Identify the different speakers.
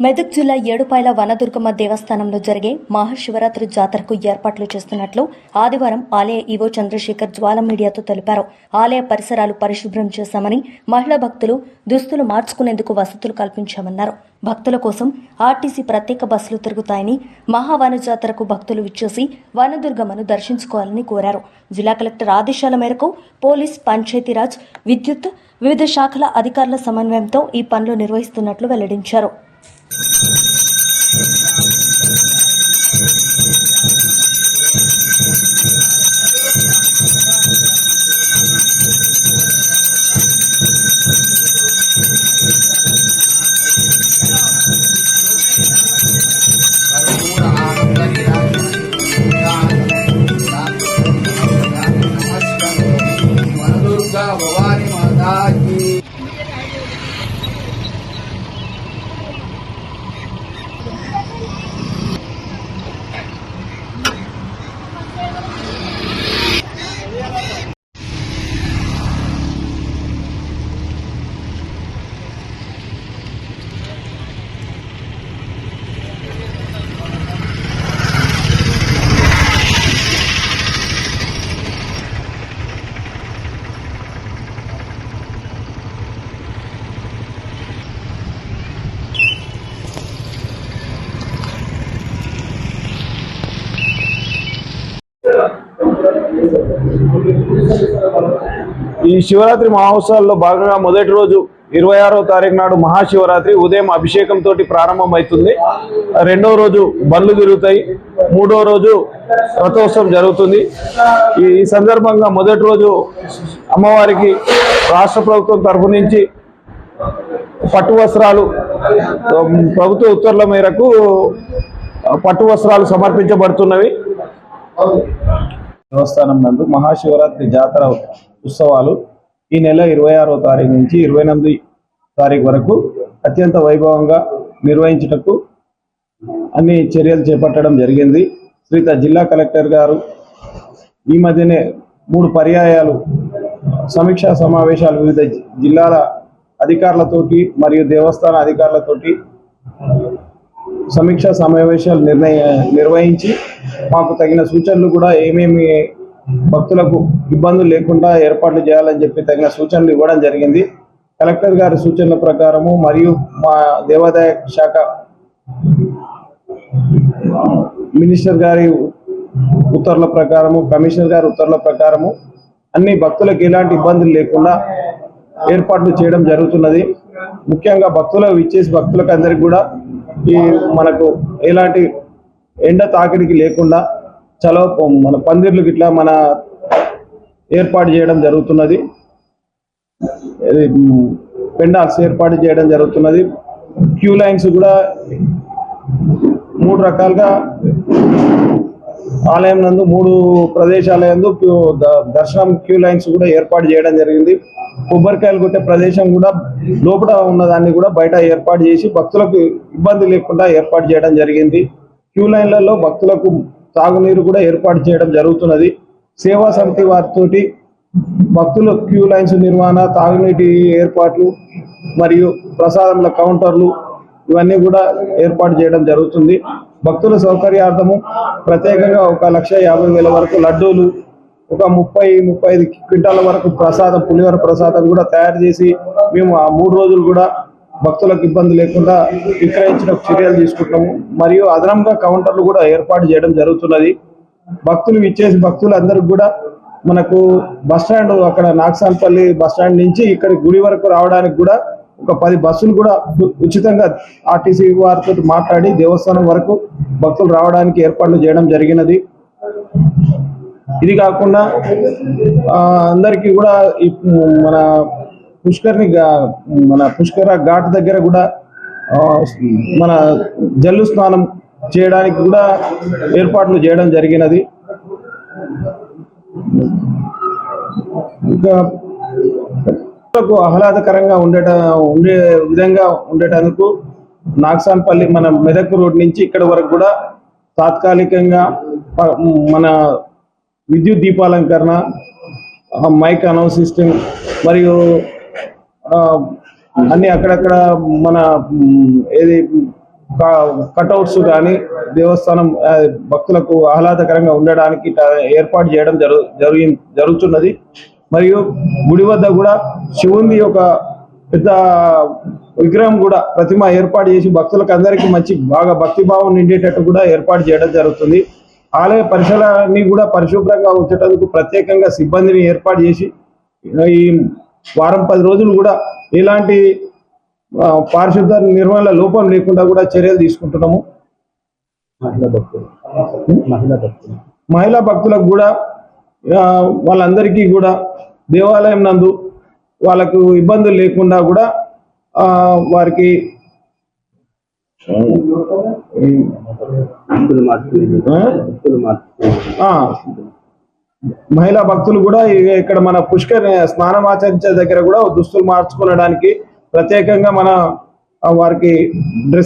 Speaker 1: మెదక్ జిల్లా ఏడుపాయల వనదుర్గమ్మ దేవస్థానంలో జరిగే మహాశివరాత్రి జాతరకు ఏర్పాట్లు చేస్తున్నట్లు ఆదివారం ఆలయ ఈవో చంద్రశేఖర్ జ్వాల మీడియాతో తెలిపారు. ఆలయ పరిసరాలు పరిశుభ్రం చేశామని మహిళా భక్తులు దుస్తులు మార్చుకునేందుకు వసతులు కల్పించామన్నారు. భక్తుల కోసం ఆర్టీసీ ప్రత్యేక బస్సులు తిరుగుతాయని మహావన జాతరకు భక్తులు విచ్చేసి వనదుర్గమ్మను దర్శించుకోవాలని కోరారు. జిల్లా కలెక్టర్ ఆదేశాల మేరకు పోలీస్ పంచాయతీరాజ్ విద్యుత్ వివిధ శాఖల అధికారుల సమన్వయంతో ఈ పనులు నిర్వహిస్తున్నట్లు వెల్లడించారు.
Speaker 2: Thank you.
Speaker 3: ఈ శివరాత్రి మహోత్సవాల్లో భాగంగా మొదటి రోజు ఇరవై ఆరో తారీఖు నాడు మహాశివరాత్రి ఉదయం అభిషేకం తోటి ప్రారంభమవుతుంది రెండో రోజు బండ్లు తిరుగుతాయి. మూడో రోజు రథోత్సవం జరుగుతుంది. ఈ సందర్భంగా మొదటి రోజు అమ్మవారికి రాష్ట్ర ప్రభుత్వం తరఫు నుంచి పట్టు వస్త్రాలు ప్రభుత్వ ఉత్తర్వుల మేరకు పట్టు వస్త్రాలు సమర్పించబడుతున్నవి. దేవస్థానం నందు మహాశివరాత్రి జాతర ఉత్సవాలు ఈ నెల ఇరవై ఆరో తారీఖు నుంచి ఇరవై ఎనిమిది తారీఖు వరకు అత్యంత వైభవంగా నిర్వహించుటకు అన్ని చర్యలు చేపట్టడం జరిగింది. శ్రీత జిల్లా కలెక్టర్ గారు ఈ మధ్యనే మూడు పర్యాయాలు సమీక్షా సమావేశాలు వివిధ జిల్లాల అధికారులతోటి మరియు దేవస్థాన అధికారులతోటి సమీక్షా సమావేశాలు నిర్ణయ నిర్వహించి మాకు తగిన సూచనలు కూడా ఏమేమి భక్తులకు ఇబ్బందులు లేకుండా ఏర్పాట్లు చేయాలని చెప్పి తగిన సూచనలు ఇవ్వడం జరిగింది. కలెక్టర్ గారి సూచనల ప్రకారము మరియు మా దేవాదాయ శాఖ మినిస్టర్ గారి ఉత్తర్వుల ప్రకారము కమిషనర్ గారి ఉత్తర్వుల ప్రకారము అన్ని భక్తులకు ఎలాంటి ఇబ్బందులు లేకుండా ఏర్పాట్లు చేయడం జరుగుతున్నది. ముఖ్యంగా భక్తులకు ఇచ్చేసి భక్తులకు అందరికి కూడా ఈ మనకు ఎలాంటి ఎండ తాకిడికి లేకుండా చలవ మన పందిర్లు ఇట్లా మన ఏర్పాటు చేయడం జరుగుతున్నది. పెండాల్స్ ఏర్పాటు చేయడం జరుగుతున్నది. క్యూ లైన్స్ కూడా మూడు రకాలుగా ఆలయం నందు మూడు ప్రదేశాలయందు దర్శనం క్యూ లైన్స్ కూడా ఏర్పాటు చేయడం జరిగింది. కొబ్బరికాయలు కొట్టే ప్రదేశం కూడా లోపల ఉన్నదాన్ని కూడా బయట ఏర్పాటు చేసి భక్తులకు ఇబ్బంది లేకుండా ఏర్పాటు చేయడం జరిగింది. క్యూ లైన్లలో భక్తులకు తాగునీరు కూడా ఏర్పాటు చేయడం జరుగుతున్నది. సేవా సమితి వారితోటి భక్తుల క్యూ లైన్స్ నిర్వహణ తాగునీటి ఏర్పాట్లు మరియు ప్రసాదముల కౌంటర్లు ఇవన్నీ కూడా ఏర్పాటు చేయడం జరుగుతుంది. భక్తుల సౌకర్యార్థము ప్రత్యేకంగా ఒక లక్ష యాభై వేల వరకు లడ్డూలు ఒక ముప్పై ముప్పై ఐదు క్వింటాల వరకు ప్రసాదం పులిహోర ప్రసాదం కూడా తయారు చేసి మేము ఆ మూడు రోజులు కూడా భక్తులకు ఇబ్బంది లేకుండా విక్రయించిన చర్యలు తీసుకుంటాము మరియు అదనంగా కౌంటర్లు కూడా ఏర్పాటు చేయడం జరుగుతున్నది. భక్తులు ఇచ్చేసి భక్తులందరికి కూడా మనకు బస్ స్టాండ్ అక్కడ నాగసాన్పల్లి బస్ స్టాండ్ నుంచి ఇక్కడ గుడి వరకు రావడానికి కూడా ఒక పది బస్సులు కూడా ఉచితంగా ఆర్టీసీ వారితో మాట్లాడి దేవస్థానం వరకు భక్తులు రావడానికి ఏర్పాట్లు చేయడం జరిగినది. ఇది కాకుండా అందరికీ కూడా మన పుష్కర్ని మన పుష్కర ఘాట్ దగ్గర కూడా మన జల్లు స్నానం చేయడానికి కూడా ఏర్పాట్లు చేయడం జరిగినది. ఇంకా భక్తులకు ఆహ్లాదకరంగా ఉండేట ఉండే విధంగా ఉండేటందుకు నాగసాన్పల్లి మన మెదక్ రోడ్ నుంచి ఇక్కడ వరకు కూడా తాత్కాలికంగా మన విద్యుత్ దీపాలంకరణ మైక్ అనౌన్స్ సిస్టమ్ మరియు అన్ని అక్కడక్కడ మన ఏది కటౌట్స్ కానీ దేవస్థానం భక్తులకు ఆహ్లాదకరంగా ఉండడానికి ఏర్పాటు చేయడం జరు జరిగి జరుగుతున్నది. మరియు గుడి వద్ద కూడా శివుంది ఒక పెద్ద విగ్రహం కూడా ప్రతిమ ఏర్పాటు చేసి భక్తులకు అందరికీ మంచి బాగా భక్తిభావం నిండేటట్టు కూడా ఏర్పాటు చేయడం జరుగుతుంది. ఆలయ పరిసరాన్ని కూడా పరిశుభ్రంగా ఉంచడానికి ప్రత్యేకంగా సిబ్బందిని ఏర్పాటు చేసి ఈ వారం పది రోజులు కూడా ఎలాంటి ఆ, పారిశుద్ధ నిర్వహణ లోపం లేకుండా కూడా చర్యలు తీసుకుంటున్నాము. మహిళా భక్తులకు కూడా వాళ్ళందరికీ కూడా దేవాలయం నందు వాళ్ళకు ఇబ్బందులు లేకుండా కూడా ఆ, వారికి మహిళా భక్తులు కూడా ఇక్కడ మన పుష్కర్ స్నానం ఆచరించే దగ్గర కూడా దుస్తులు మార్చుకోవడానికి ప్రత్యేకంగా మన వారికి డ్రెస్